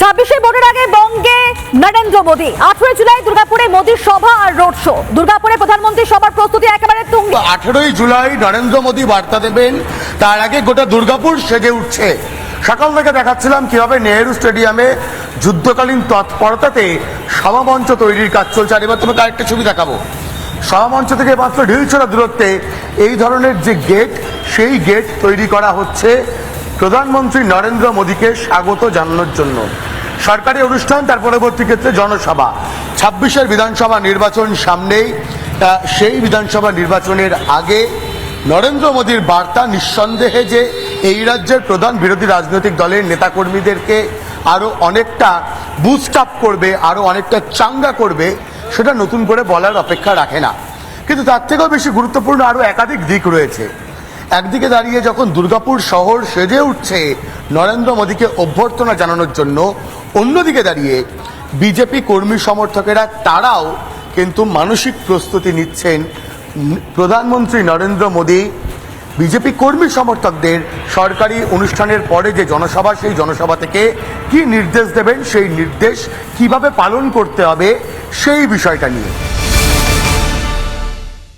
ছাব্বিশে ভোটের আগে বঙ্গে নরেন্দ্র মোদী, আঠেরোই জুলাই দুর্গাপুরে মোদীর সভা আর রোড শো। দুর্গাপুরে প্রধানমন্ত্রী সভার প্রস্তুতি একেবারে তুঙ্গে। আঠেরোই জুলাই নরেন্দ্র মোদী বার্তা দেবেন, তার আগে গোটা দুর্গাপুর সেজে উঠছে। সকাল থেকে দেখাচ্ছিলাম কীভাবে নেহেরু স্টেডিয়ামে যুদ্ধকালীন তৎপরতাতে সভামঞ্চ তৈরির কাজ চলছে। আর এবার তোমাকে আরেকটা ছবি দেখাবো। সভামঞ্চ থেকে মাত্র ঢিলছড়া দূরত্বে এই ধরনের যে গেট, সেই গেট তৈরি করা হচ্ছে প্রধানমন্ত্রী নরেন্দ্র মোদীকে স্বাগত জানানোর জন্য। সরকারি অনুষ্ঠান, তার পরবর্তী ক্ষেত্রে জনসভা। ছাব্বিশের বিধানসভা নির্বাচন সামনেই সেই বিধানসভা নির্বাচনের আগে নরেন্দ্র মোদীর বার্তা নিঃসন্দেহে যে এই রাজ্যের প্রধান বিরোধী রাজনৈতিক দলের নেতাকর্মীদেরকে আরও অনেকটা বুস্ট আপ করবে আরও অনেকটা চাঙ্গা করবে, সেটা নতুন করে বলার অপেক্ষা রাখে না। কিন্তু তার থেকেও বেশি গুরুত্বপূর্ণ আরও একাধিক দিক রয়েছে। একদিকে দাঁড়িয়ে যখন দুর্গাপুর শহর সেজে উঠছে নরেন্দ্র মোদীকে অভ্যর্থনা জানানোর জন্য, অন্যদিকে দাঁড়িয়ে বিজেপি কর্মী সমর্থকেরা তারাও কিন্তু মানসিক প্রস্তুতি নিচ্ছেন প্রধানমন্ত্রী নরেন্দ্র মোদী। বিজেপি কর্মী সমর্থকদের সরকারি অনুষ্ঠানের পরে যে জনসভা, সেই জনসভা থেকে কি নির্দেশ দেবেন, সেই নির্দেশ কীভাবে পালন করতে হবে, সেই বিষয়টা নিয়ে।